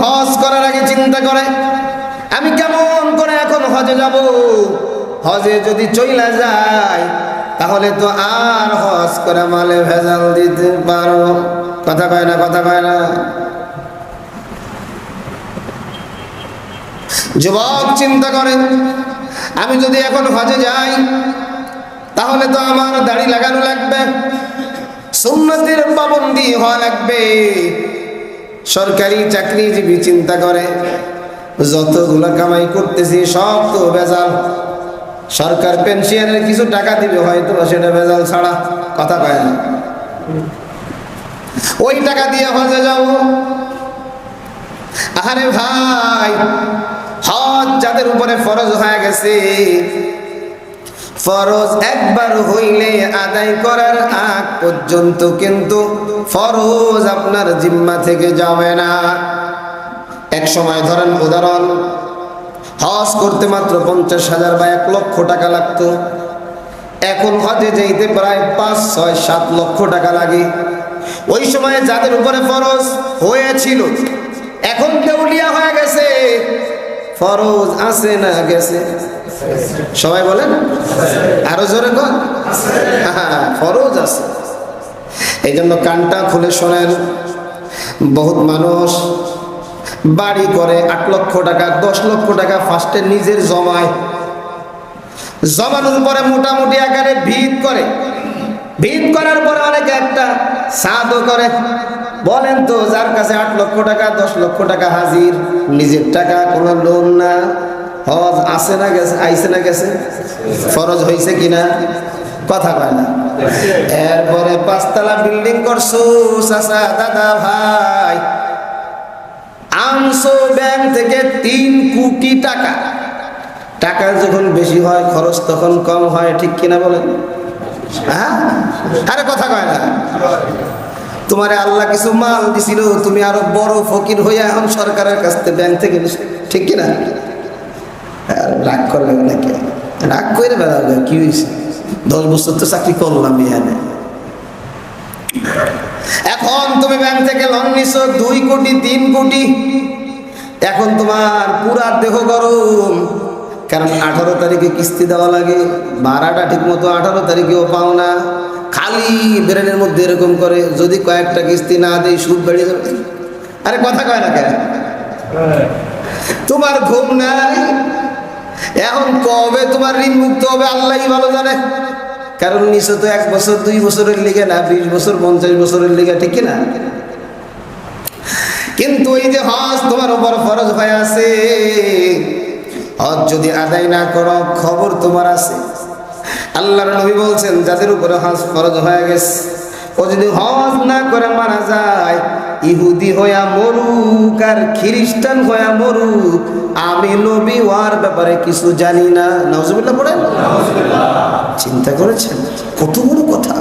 হজ করার আগে চিন্তা করে, আমি কেমন করে এখন হজে যাব? হজে যদি চইলা যায়, তাহলে তো আর হজ করে মালে ভেজাল দিতে পারো কথা কয় না, কথা কয় না। যুবক চিন্তা করে, আমি যদি এখন হজে যাই, তাহলে তো আমার দাড়ি লাগানো লাগবে, সুন্নতির পাবন্দি হওয়া লাগবে। সরকারি চাকরিজীবী চিন্তা করে। যতগুলো কামাই করতেছি, সব তো বেজাল সরকার পেনশনের কিছু টাকা দিবে, হয়তো সেটা বেজাল ছাড়া। কথা কয় না। ওই টাকা দিয়ে হজে যাব। আরে ভাই, হজ যাদের উপরে ফরজ হয়ে গেছে ফরজ একবার হইলে আদায় করার আগ পর্যন্ত কিন্তু ফরজ আপনার জিম্মা থেকে যাবে না। এক সময় ধরেন, উদাহরণ, হজ করতে মাত্র পঞ্চাশ হাজার বা এক লক্ষ টাকা লাগতো। এখন হজে যেতে প্রায় পাঁচ, ছয়, সাত লক্ষ টাকা লাগে। ওই সময় যাদের উপরে ফরজ হয়েছিল, এখন দেউলিয়া হয়ে গেছে। ফরজ আছে না গেছে? সবাই বলেন? আরও জোরে হ্যাঁ, ফরজ আছে। এই জন্য কানটা খুলে শোনেন। বহুত মানুষ বাড়ি করে আট লক্ষ টাকা দশ লক্ষ টাকা ফার্স্টে নিজের জমায়। জমানোর পরে মোটামুটি আকারে ভিত করে। ভিত করার পরে অনেকে একটা সাদও করে। বলেন তো যার কাছে আট লক্ষ টাকা দশ লক্ষ টাকা হাজির নিজের টাকা কোনো লোন না। হজ আছে না গেছে আইসে না গেছে? ফরজ হয়েছে কিনা? কথা কয় না। এরপরে পাঁচতলা বিল্ডিং করছ, চাচা, দাদা, ভাই। আনছো ব্যাংক থেকে তিন কোটি টাকা। টাকা যখন বেশি হয়, খরচ তখন কম হয়, ঠিক কিনা বলেন? হ্যাঁ? আরে কথা কয় না। তোমারে আল্লাহ কিছু মাল দিছিল, তুমি আরও বড় ফকির হইয়া এখন সরকারের কাছ থেকে ব্যাংক থেকে ঠিক কিনা? রাগ করবে নাকি রাগ করে বেড়াবে কি হয়েছে দশ বছর তো চাকরি করলাম এখানে। এখন তুমি ব্যাংক থেকে লোন নিছো দুই কোটি তিন কোটি। এখন তোমার পুরা দেহ গরম। কারণ আঠারো তারিখে কিস্তি দেওয়া লাগে ভাড়াটা ঠিক মতো আঠারো তারিখেও পাও না। খালি ব্রেনের মধ্যে এরকম করে যদি কয়েকটা কিস্তি না দেই সুদ বেড়ে যাবে। আরে কথা কয় না কেন? তোমার ঘুম নাই? এখন কবে তোমার ঋণ মুক্ত হবে? আল্লাহই ভালো জানে। কারণ নিশ্চয় তো এক বছর, দুই বছরের লিগে না, বিশ বছর, পঞ্চাশ বছরের লিগে, ঠিক না কিন্তু এই যে হজ তোমার উপর ফরজ হয়ে আছে। হজ যদি আদায় না করো, খবর তোমার আছে। আল্লাহর নবী বলছেন, যাদের উপরে হজ ফরজ হয়ে গেছে ও যদি হজ না করে মারা যায়, ইহুদি হইয়া মরুক আর খ্রিস্টান হইয়া মরুক, আমি নবী ওয়ার ব্যাপারে কিছু জানি না। নজরুল্লাহ পড়েন? চিন্তা করেছেন? কত বড় কথা।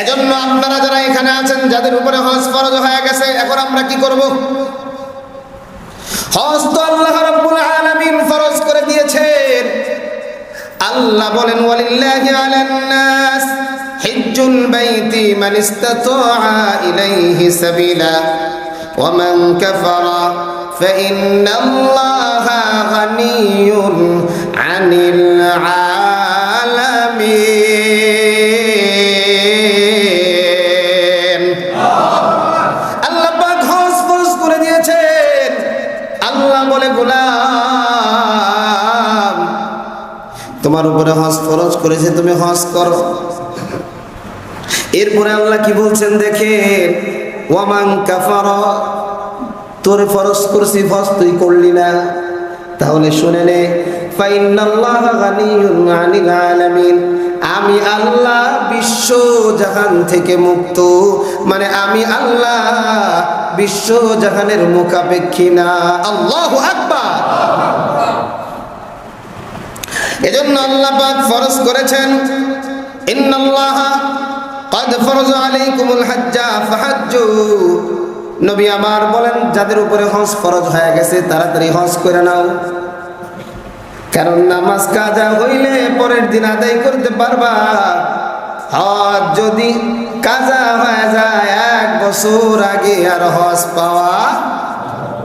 এজন্য আপনারা যারা এখানে আছেন, যাদের উপরে হজ ফরজ হয়ে গেছে, এখন আমরা কি করব? হজ তো আল্লাহ রাব্বুল আলামিন ফরজ করে দিয়েছেন। আল্লাহ বলেন, ওয়ালিল্লাহি আলান নাস হিজ্জুল বাইতি মান ইসতাতাআ ইলাইহি সাবিলা ওয়া মান কাফারা فإن الله غني عن العالمين আল্লাহ পাক হজ ফরজ করে দিয়েছেন আল্লাহ বলে গোলাম তোমার উপরে হজ ফরজ করেছে তুমি হজ করো এরপরে আল্লাহ কি বলছেন, দেখেন, ওয়ামান কাফার, তোর ফরস করছি ফজ তুই করলি না। তাহলে শুনে নে আমি আল্লাহ বিশ্ব জাহান থেকে মুক্ত। মানে আমি আল্লাহ বিশ্ব জাহানের মুখাপেক্ষী না। আল্লাহু আকবার। এজন্য আল্লাহ পাক ফরজ করেছেন, ইন্নাল্লাহ قد فرض عليكم الحج فحجوا নবী আমার বলেন যাদের উপরে হজ ফরজ হয়ে গেছে তাড়াতাড়ি হজ করে নাও কারণ নামাজ কাজা হইলে পরের দিন আদায় করতে পারবা হজ যদি কাজা হয়ে যায় এক বছর আগে আর হজ পাওয়া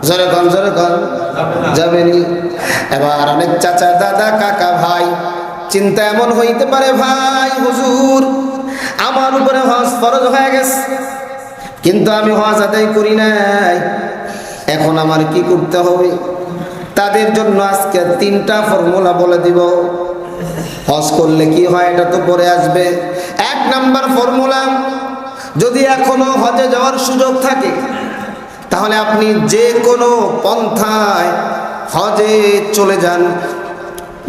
জোরে কন জোরে কন যাবেনি এবার অনেক চাচা দাদা কাকা ভাই চিন্তা এমন হইতে পারে ভাই হুজুর আমার উপরে হজ ফরজ হয়ে গেছে। কিন্তু আমি হজ আদায় করি নাই। এখন আমার কি করতে হবে? তাদের জন্য আজকে তিনটা ফর্মুলা বলে দিব। হজ করলে কি হয়, এটা তো পরে আসবে। এক নাম্বার ফর্মুলা, যদি এখনও হজে যাওয়ার সুযোগ থাকে, তাহলে আপনি যে কোনো পন্থায় হজে চলে যান।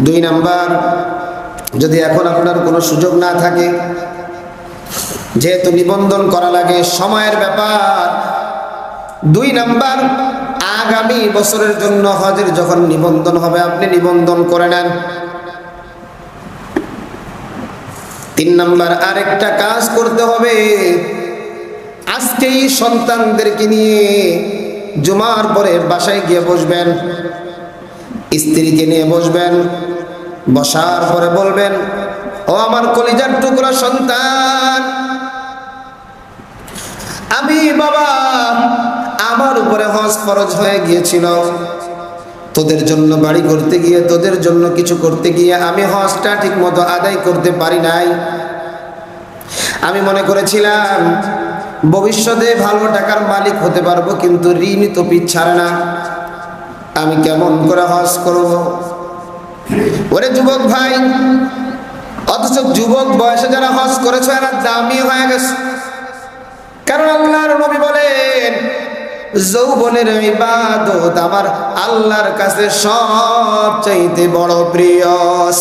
দুই নাম্বার, যদি এখন আপনার কোনো সুযোগ না থাকে যেহেতু নিবন্ধন করা লাগে, সময়ের ব্যাপার। দুই নাম্বার, আগামী বছরের জন্য হজের যখন নিবন্ধন হবে, আপনি নিবন্ধন করে নেন। তিন নাম্বার, আরেকটা কাজ করতে হবে। আজকেই সন্তানদেরকে নিয়ে জুমার পরে বাসায় গিয়ে বসবেন, স্ত্রীকে নিয়ে বসবেন, বসার পরে বলবেন, ও আমার কলিজার টুকরা সন্তান আমি বাবা, আমার উপরে হজ ফরজ হয়ে গিয়েছিল। তোদের জন্য বাড়ি করতে গিয়ে, তোদের জন্য কিছু করতে গিয়ে আমি হজটা ঠিক মতো আদায় করতে পারি নাই। আমি মনে করেছিলাম, ভবিষ্যতে ভালো টাকার মালিক হতে পারব, কিন্তু ঋণই তো পিছাড়ে না। আমি কেমন করে হজ করব? ওরে যুবক ভাই, অথচ যুবক বয়সে যারা হজ করেছে, এরা দামি হয়ে গেছে। কারণ আল্লাহর নবী বলেন, যৌবনের ইবাদত আমার আল্লাহর কাছে সবচাইতে বড় প্রিয়।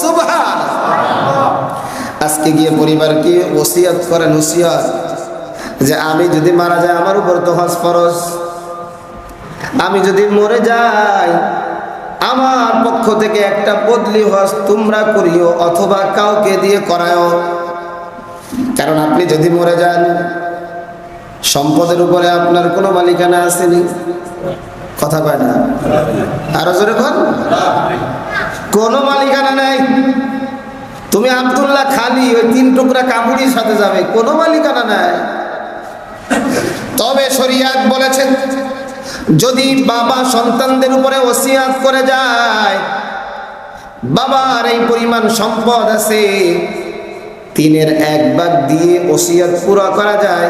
সুবহান আজকে গিয়ে পরিবারকে ওসিয়াত করেন, ওসিয়াত। যে আমি যদি মারা যাই, আমার উপর তো হজ ফরজ। আমি যদি মরে যাই, আমার পক্ষ থেকে একটা বদলি হজ তোমরা করিও, অথবা কাউকে দিয়ে করায়ও। কারণ আপনি যদি মরে যান সম্পদের উপরে আপনার কোনো মালিকানা আসেনি? কথা কয় না। আরও জোরে কন। কোনো মালিকানা নাই। তুমি আবদুল্লাহ খালি ওই তিন টুকরা কাপড়ির সাথে যাবে, কোনো মালিকানা নাই। তবে শরিয়াত বলেছেন, যদি বাবা সন্তানদের উপরে ওসিয়াত করে যায়, বাবার এই পরিমাণ সম্পদ আছে, তিনের এক ভাগ দিয়ে ওসিয়াত পুরো করা যায়।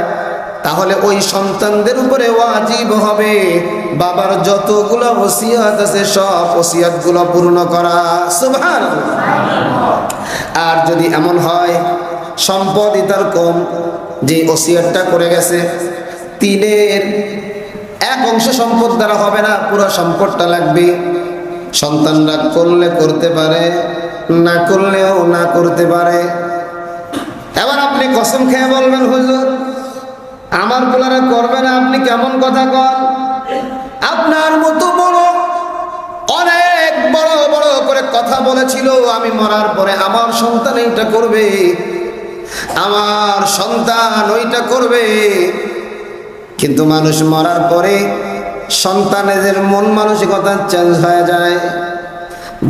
তাহলে ওই সন্তানদের উপরে ওয়াজিব হবে। বাবার যতগুলো ওসিয়াত আছে, সব ওসিয়াতগুলো পূর্ণ করা। সুভান আর যদি এমন হয়, সম্পদই তার কম, যে ওসিয়াতটা করে গেছে, তিনের এক অংশ সম্পদ দ্বারা হবে না, পুরো সম্পদটা লাগবে। সন্তানরা করলে করতে পারে, না করলেও না করতে পারে। এবার আপনি কসম খেয়ে বলবেন, হুজুর আমার পোলারা করবে না, আপনি কেমন কথা কন? আপনার মতো বড়, অনেক বড় বড় করে কথা বলেছিল, আমি মরার পরে আমার সন্তান এইটা করবে, আমার সন্তান ওইটা করবে। কিন্তু মানুষ মরার পরে সন্তানেদের মন মানসিকতা চেঞ্জ হয়ে যায়।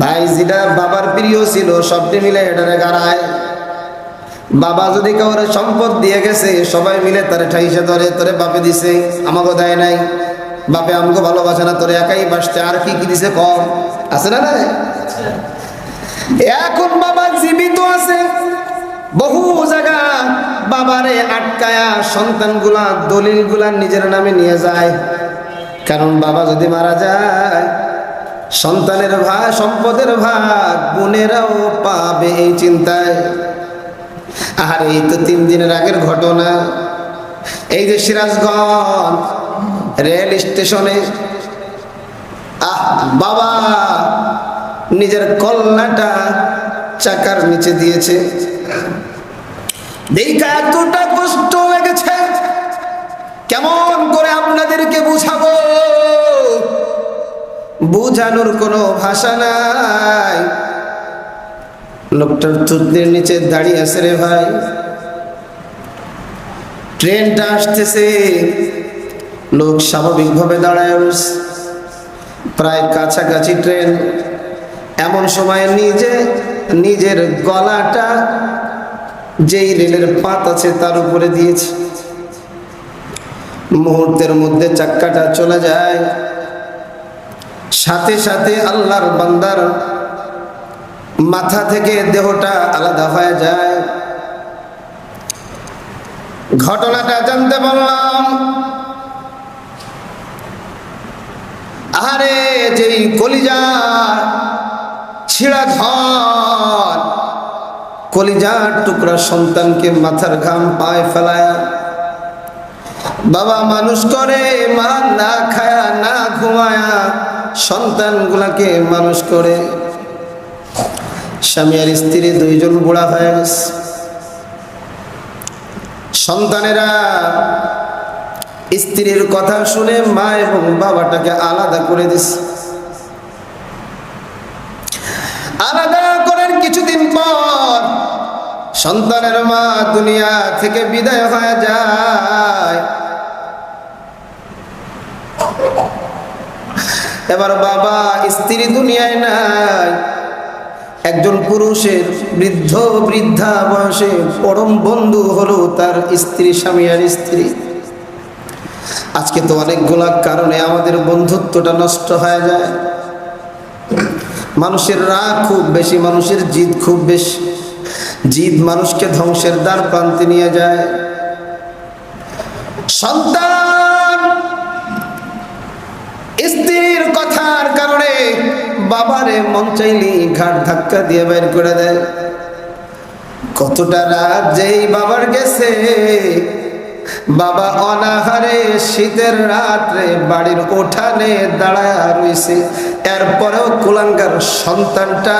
ভাই যেটা বাবার প্রিয় ছিল, সবটি মিলে এটারে গাড়ায়। বাবা যদি কাউরে সম্পদ দিয়ে গেছে, সবাই মিলে তারে ঠাইসে ধরে, তোরে বাপে দিছে আমাকে দেয় নাই। বাপে আমাকে ভালোবাসে না, তোরে একাই বাসছে, আর কি কি দিছে কম? আছে না নাই? এখন বাবা জীবিত আছে। বহু জায়গা বাবারে আটকায়া সন্তানগুলা, দলিলগুলা নিজের নামে নিয়ে যায়। কারণ বাবা যদি মারা যায়, সন্তানের ভাগ, সম্পদের ভাগ, বোনেরাও পাবে এই চিন্তায়। আর, এই তো তিন দিনের আগের ঘটনা। এই যে সিরাজগঞ্জ রেল স্টেশনে, আহ, বাবা, নিজের কল্লাটা চাকার নিচে দিয়েছে। দেখা এতটা কষ্ট লেগেছে। কেমন করে আপনাদেরকে বুঝাবো? বুঝানোর কোনো ভাষা নাই। লোকটার থুতনির নিচে দাঁড়িয়ে আছে রে ভাই। ট্রেনটা আসতেছে। লোক স্বাভাবিকভাবে দাঁড়ায় প্রায় কাছাকাছি ট্রেন। এমন সময় নিজে, নিজের গলাটা যেই রেলের পাত আছে তার উপরে দিয়েছে। মুহূর্তের মধ্যে চাক্কাটা চলে যায়। সাথে সাথে আল্লাহর বান্দার মাথা থেকে দেহটা আলাদা হয়ে যায়। ঘটনাটা জানতে পারলাম। আরে যেই কলিজা ছিঁড়া ঘর, কলিজার টুকরা সন্তানকে মাথার ঘাম পায়ে ফেলায়, বাবা মানুষ করে মা না খায়া না ঘুমায়া সন্তানগুলাকে মানুষ করে স্বামী আর স্ত্রী দুইজন বুড়া হয়ে গেছে। সন্তানেরা স্ত্রীর কথা শুনে মা এবং বাবাটাকে আলাদা করে দিছে। আলাদা করার কিছুদিন পর সন্তানের মা দুনিয়া থেকে বিদায় হয়ে যায়। এবার বাবা স্ত্রী দুনিয়ায় নাই। একজন পুরুষের বৃদ্ধ বৃদ্ধা বয়সে পরম বন্ধু হলো তার স্ত্রী, স্বামী আর স্ত্রী। আজকে তো অনেকগুলা কারণে আমাদের বন্ধুত্বটা নষ্ট হয়ে যায়। মানুষের রাগ খুব বেশি, মানুষের জিদ খুব বেশি। জিদ মানুষকে ধ্বংসের দ্বার প্রান্তে নিয়ে যায়। সন্তান কারণে বাবারে মন চাইলি ঘাট ধাক্কা দিয়ে বের করে দেয়। কতটা রাত যেই বাবার গেছে, বাবা অনাহারে শীতের রাত্রে বাড়ির উঠানে দাঁড়ায় রয়েছে এরপরেও কুলাঙ্গার সন্তানটা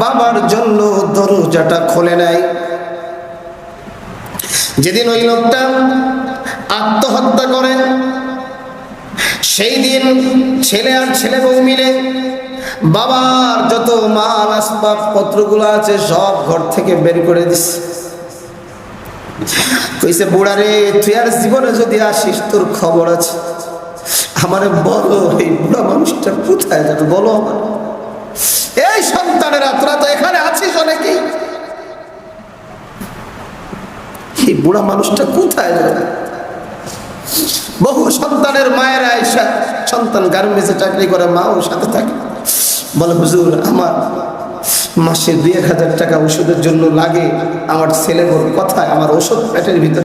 বাবার জন্য দরজাটা খোলে নাই যেদিন ওই লোকটা আত্মহত্যা করে, সেই দিন ছেলে আর ছেলে বউ মিলে বাবার যত মাল, আসবাব পত্রগুলো আছে, সব ঘর থেকে বের করে দিস। কইছে, বুড়া রে, তুই আর জীবনে যদি আসিস, তোর খবর আছে। আমারে বলো, এই বুড়া মানুষটা কোথায় যাবে বলো আমার। এই সন্তানেরা, তোরা তো এখানে আছিস অনেকেই। এই বুড়া মানুষটা কোথায় যাবে বহু সন্তানের মায়েরা আয়সা সন্তান গার্মেন্টসে চাকরি করে, মাও সাথে থাকে। বলে, হুজুর, আমার মাসে দুই এক হাজার টাকা ওষুধের জন্য লাগে। আমার ছেলে কথায় আমার ওষুধ পেটের ভিতরে